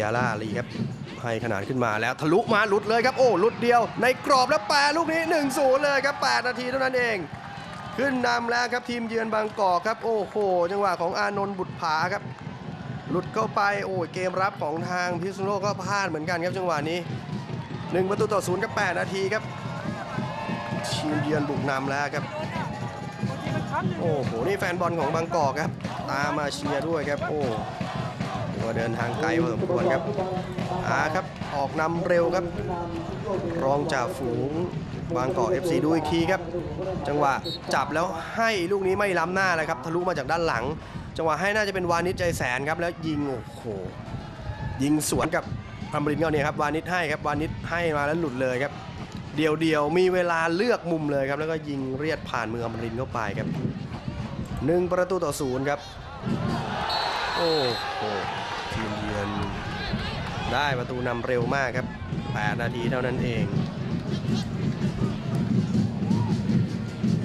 ยร่าลีครับให้ขนาดขึ้นมาแล้วทะลุมาหลุดเลยครับโอ้หลุดเดียว ในกรอบแล้วแปรลูกนี้1-0เลยครับ 8 นาทีเท่านั้นเอง ขึ้นนำแล้วครับทีมเยือนบางกอกครับโอ้โห จังหวะของอานนท์บุตรผาครับ หลุดเข้าไปโอ้เกมรับของทางพิษณุโลกก็พลาดเหมือนกันครับจังหวะนี้ 1 ประตูต่อศูนย์กับ 8 นาทีครับทีมเยือนบุกนำแล้วครับโอ้โหนี่แฟนบอลของบางกอกครับ ตามมาเชียร์ด้วยครับโอ้ ถือว่าเดินทางไกลพอสมควรครับอาครับออกนำเร็วครับ รองจ่าฝูงบางกอก FC ดูอีกทีครับ จังหวะจับแล้วให้ลูกนี้ไม่ล้ำหน้าเลยครับทะลุมาจากด้านหลัง จังหวะให้น่าจะเป็นวานิชใจแสนครับแล้วยิงโอ้โหยิงสวนกับอัมบรินก็เนี่ยครับวานิชให้ครับวานิชให้มาแล้วหลุดเลยครับ เดียวเดียวมีเวลาเลือกมุมเลยครับ แล้วก็ยิงเรียดผ่านมืออัมรินทร์เข้าไปครับหนึ่งประตูต่อศูนย์ครับ โอ้โห ได้ประตูนำเร็วมากครับ 8 นาทีเท่านั้นเอง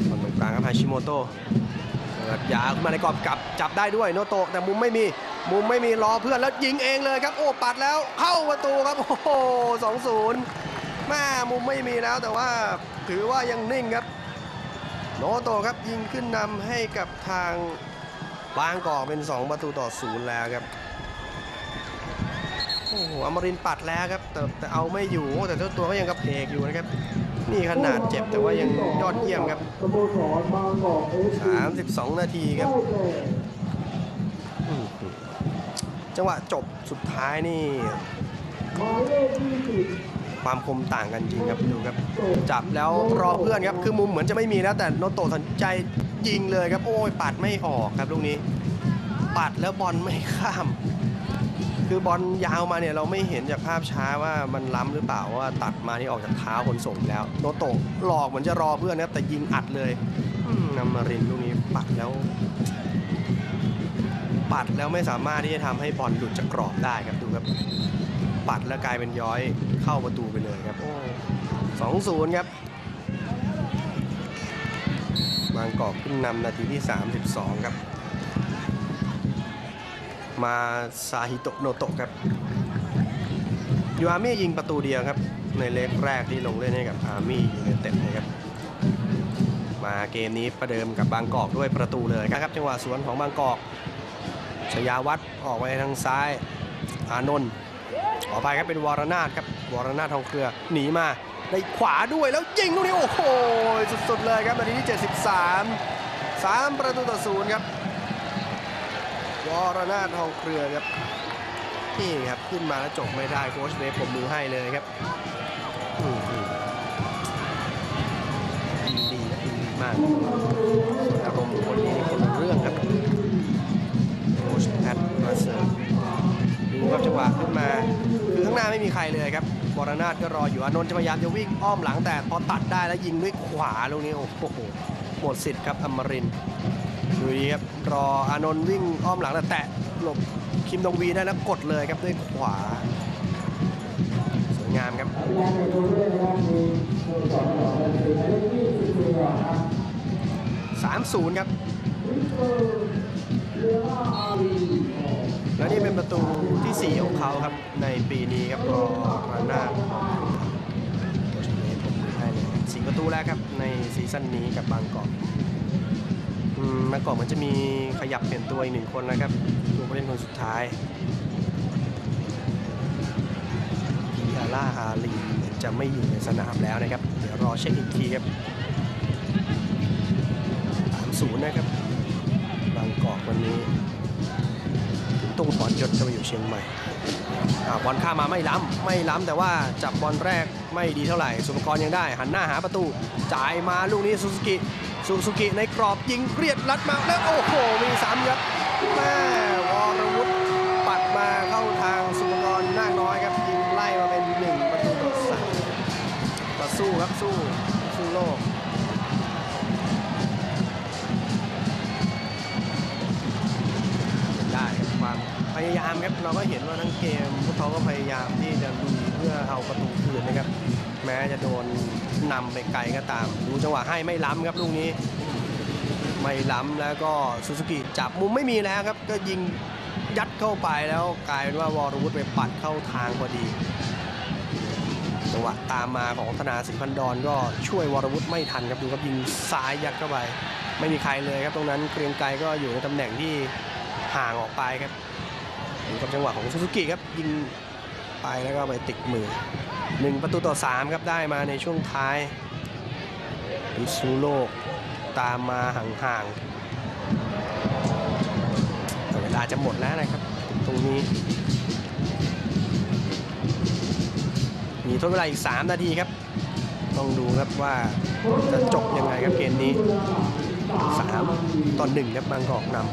คนตรงกลางครับฮาชิโมโตะเปิดยาวขึ้นมาในกรอบกลับจับได้ด้วยโนโตะแต่มุมไม่มีมุมไม่มีรอเพื่อนแล้วยิงเองเลยครับ โอ้ปัดแล้วเข้าประตูครับ โอ้โหสองศูนย์แม่มุมไม่มีแล้วแต่ว่าถือว่ายังนิ่งครับ โนโตะครับยิงขึ้นนำให้กับทางบางกอกเป็น 2 ประตูต่อศูนย์แล้วครับ โอ้โหอมรินปัดแล้วครับ แต่แต่เอาไม่อยู่ แต่เจ้าตัวก็ยังกระเพกอยู่นะครับ นี่ขนาดเจ็บแต่ว่ายังยอดเยี่ยมครับสโมสรบางกอกเอฟซี32 นาทีครับ จังหวะจบสุดท้ายนี่ ความคมต่างกันจริงครับดูครับ จับแล้วรอเพื่อนครับ คือมุมเหมือนจะไม่มีแล้วแต่โนโตสนใจยิงเลยครับ โอ้ยปัดไม่ออกครับลูกนี้ ปัดแล้วบอลไม่ข้าม คือบอลยาวมาเนี่ยเราไม่เห็นจากภาพช้าว่ามันล้ำหรือเปล่าว่าตัดมานี่ออกจากเท้าคนส่งแล้วโนโตะหลอกเหมือนจะรอเพื่อนนะแต่ยิงอัดเลยอืมนำมารินลูกนี้ปัดแล้ว ปัดแล้วไม่สามารถที่จะทำให้บอลหลุดจากกรอบได้ครับดูครับ ปัดแล้วกลายเป็นย้อยเข้าประตูไปเลยครับโอ้สองศูนย์ครับบางกอกขึ้นนำนาทีที่ 32 ครับ มาซาฮิโตโนโตะครับยูอามี่ยิงประตูเดียวครับ ในเล็กแรกที่ลงเล่นให้กับอาร์มี่ยูไนเต็ดนะครับมาเกมนี้ประเดิมกับบางกอกด้วยประตูเลยครับ จังหวะสวนของบางกอกชยาวัฒน์ออกไปทางซ้ายอานนท์ขอไปครับเป็นวรนาถครับวรนาถทองเครือหนีมาในขวาด้วยแล้วยิงลูกนี้โอ้โหสุดๆเลยครับนาทีที่ 73 3 ประตูต่อศูนย์ครับ วรนาทองเครือครับนี่ครับขึ้นมาแล้วจบไม่ได้โค้ชเวฟผมมือให้เลยครับดีดีดีมากอารมณ์คนนี้คนเรื่องครับโค้ชแพทมาเสิร์ฟดูครับจังหวะขึ้นมา คือข้างหน้าไม่มีใครเลยครับบอรนาถก็รออยู่อนนท์จะพยายามจะวิ่งอ้อมหลังแต่พอตัดได้แล้วยิงด้วยขวาลูกนี้โอ้โหหมดสิทธิ์ครับอมรินทร์ ดูดีครับรออานนท์วิ่งอ้อมหลังแต่แตะหลบคิมดงวีได้แล้วกดเลยครับด้วยขวา สวยงามครับสามายเลขยี่สิบสี่ครับ แล้วนี่เป็นประตูที่ 4 ของเขาครับ ในปีนี้ครับรอรานาถโคชเนผมมือให้เลยสี่ประตูแล้วครับ ในซีซั่นนี้กับบางกอก มางกอกมันจะมีขยับเปลี่ยนตัวอีกหนึ่งคนนะครับตัวผู้เล่นคนสุดท้ายพีอาร่าอาลีจะไม่อยู่ในสนามแล้วนะครับ เดี๋ยวรอเช็คอีกทีครับ3-0นะครับ บางกอกวันนี้ตุ้งถอนยศจะมาอยู่เชียงใหม่บอลข้ามมาไม่ล้ำไม่ล้ำแต่ว่าจับบอลแรกไม่ดีเท่าไหร่ สุภกรยังได้ หันหน้าหาประตู จ่ายมาลูกนี้ซูซูกิ ซูซูกิในกรอบยิงเรียดรัดมาแล้วโอ้โห มีสามครับแม่วรวุฒิปัดมาเข้าทางสุภกรนาคน้อยครับยิงไล่มาเป็นหนึ่งประตูต่อสามก็สู้ครับสู้สู้โลกได้ครับความพยายามครับเราก็เห็นว่าทั้งเกมพวกเขาก็พยายามที่จะลุยเพื่อเอาประตูคืนนะครับ แม้จะโดนนำไปไกลก็ตาม ดูจังหวะให้ไม่ล้ำครับลูกนี้ ไม่ล้ำแล้วก็ซูซูกิจับมุมไม่มีแล้วครับ ก็ยิงยัดเข้าไปแล้วกลายเป็นว่าวอรวุฒไปปัดเข้าทางพอดีจังหวะตามมาของธนาสิงพันดอนก็ช่วยวรวุฒิไม่ทันครับดูครับยิงซ้ายยัดเข้าไป ไม่มีใครเลยครับตรงนั้นเกรียงไกรก็อยู่ในตำแหน่งที่ห่างออกไปครับดูกับจังหวะของซูซูกิครับยิงไปแล้วก็ไปติดมือ หนึ่งประตูต่อสามครับได้มาในช่วงท้ายพิซูโลกตามมาห่างๆแต่เวลาจะหมดแล้วนะครับ ตรงนี้ มีทดเวลาอีก 3 นาทีครับ ต้องดูครับว่าจะจบยังไงครับเกมนี้ 3 ต่อ1ครับบางกอกนำ